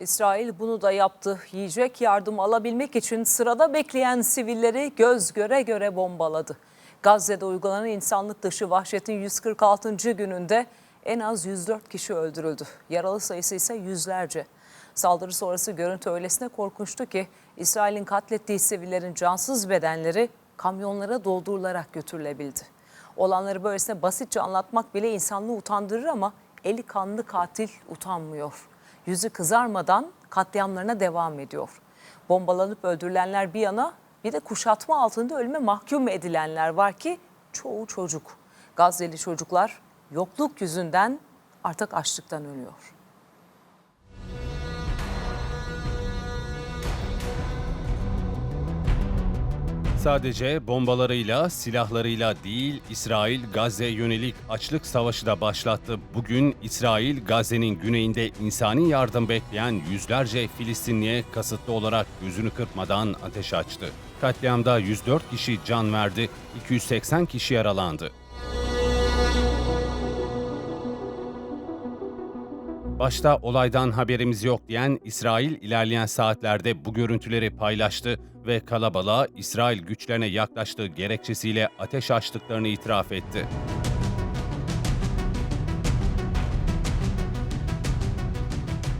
İsrail bunu da yaptı. Yiyecek yardım alabilmek için sırada bekleyen sivilleri göz göre göre bombaladı. Gazze'de uygulanan insanlık dışı vahşetin 146. gününde en az 104 kişi öldürüldü. Yaralı sayısı ise yüzlerce. Saldırı sonrası görüntü öylesine korkunçtu ki İsrail'in katlettiği sivillerin cansız bedenleri kamyonlara doldurularak götürülebildi. Olanları böylesine basitçe anlatmak bile insanlığı utandırır ama eli kanlı katil utanmıyor. Yüzü kızarmadan katliamlarına devam ediyor. Bombalanıp öldürülenler bir yana bir de kuşatma altında ölüme mahkum edilenler var ki çoğu çocuk. Gazze'li çocuklar yokluk yüzünden artık açlıktan ölüyor. Sadece bombalarıyla, silahlarıyla değil, İsrail Gazze'ye yönelik açlık savaşı da başlattı. Bugün İsrail, Gazze'nin güneyinde insani yardım bekleyen yüzlerce Filistinliye kasıtlı olarak gözünü kırpmadan ateş açtı. Katliamda 104 kişi can verdi, 280 kişi yaralandı. Başta olaydan haberimiz yok diyen İsrail ilerleyen saatlerde bu görüntüleri paylaştı ve kalabalığa İsrail güçlerine yaklaştığı gerekçesiyle ateş açtıklarını itiraf etti.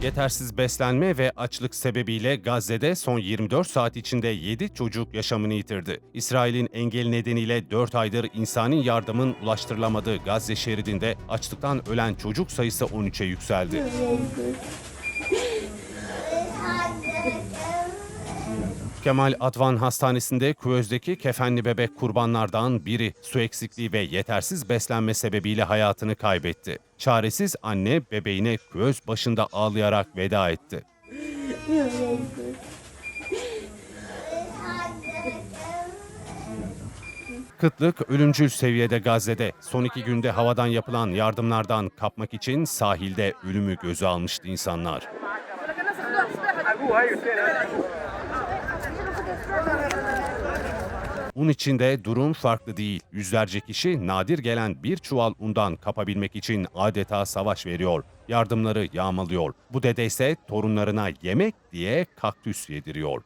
Yetersiz beslenme ve açlık sebebiyle Gazze'de son 24 saat içinde 7 çocuk yaşamını yitirdi. İsrail'in engel nedeniyle 4 aydır insani yardımın ulaştırılamadığı Gazze şeridinde açlıktan ölen çocuk sayısı 13'e yükseldi. Kemal Advan Hastanesi'nde küvezdeki kefenli bebek kurbanlardan biri su eksikliği ve yetersiz beslenme sebebiyle hayatını kaybetti. Çaresiz anne bebeğine küvez başında ağlayarak veda etti. Kıtlık ölümcül seviyede Gazze'de. Son iki günde havadan yapılan yardımlardan kapmak için sahilde ölümü göze almıştı insanlar. Un içinde durum farklı değil. Yüzlerce kişi nadir gelen bir çuval undan kapabilmek için adeta savaş veriyor. Yardımları yağmalıyor. Bu dede ise torunlarına yemek diye kaktüs yediriyor.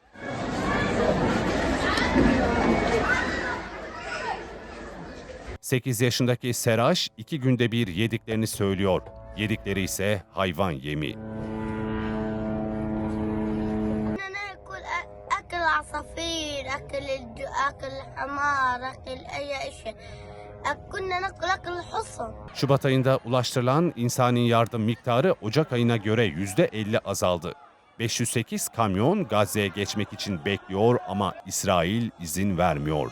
Sekiz yaşındaki Seraş iki günde bir yediklerini söylüyor. Yedikleri ise hayvan yemi. اكل عصافير اكل الج... اكل الحمار اكل اي اشياء أ- كنا ناكل اكل الحصن Şubat ayında ulaştırılan insani yardım miktarı Ocak ayına göre %50 azaldı. 508 kamyon Gazze'ye geçmek için bekliyor ama İsrail izin vermiyor.